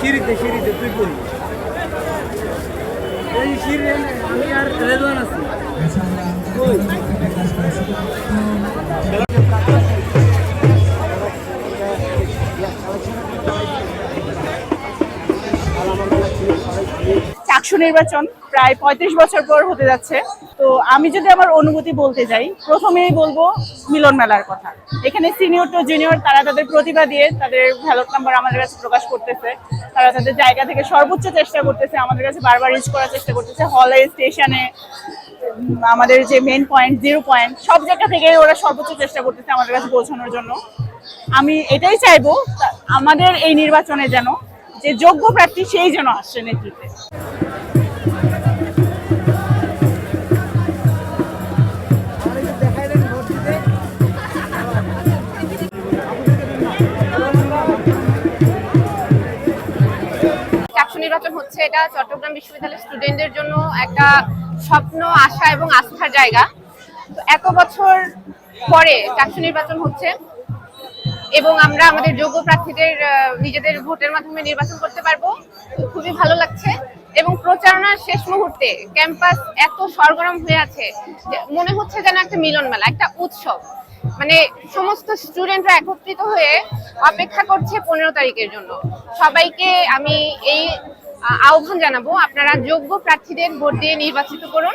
সিঁড়িতে সিঁড়িতে তুই করি এই সিঁড়ি আমি আর রেজওয়ান আছি। কই নির্বাচন, প্রায় পঁয়ত্রিশ বছর পর হতে যাচ্ছে। তো আমি যদি আমার অনুভূতি বলতে যাই, প্রথমেই বলব মিলন মেলার কথা। এখানে সিনিয়র টু জুনিয়র তারা তাদের প্রতিভা দিয়ে তাদের ভ্যালট নাম্বার আমাদের কাছে প্রকাশ করতেছে। তারা তাদের জায়গা থেকে সর্বোচ্চ চেষ্টা করতেছে, আমাদের কাছে বারবার রিচ করার চেষ্টা করতেছে। হলে স্টেশনে আমাদের যে মেন পয়েন্ট জিরো পয়েন্ট সব জায়গা থেকে ওরা সর্বোচ্চ চেষ্টা করতেছে আমাদের কাছে পৌঁছানোর জন্য। আমি এটাই চাইব আমাদের এই নির্বাচনে যেন যে যোগ্য প্রার্থী সেই যেন আসছে নেতৃত্বে। নির্বাচন হচ্ছে, এটা চট্টগ্রাম বিশ্ববিদ্যালয়ের স্টুডেন্টদের জন্য একটা স্বপ্ন, আশা এবং আস্থার জায়গা। তো এত বছর পরে চাকসু নির্বাচন হচ্ছে এবং আমরা আমাদের যোগ্য প্রার্থীদের নিজেদের ভোটের মাধ্যমে নির্বাচন করতে পারব। খুবই ভালো লাগছে এবং প্রচারণার শেষ মুহূর্তে ক্যাম্পাস এত সরগরম হয়ে আছে মনে হচ্ছে যেন একটা মিলন মেলা একটা উৎসব। মানে সমস্ত স্টুডেন্টরা একত্রিত হয়ে অপেক্ষা করছে পনেরো তারিখের জন্য। সবাইকে আমি এই আহ্বান জানাব আপনারা যোগ্য প্রার্থীদের ভোট দিয়ে নির্বাচিত করুন।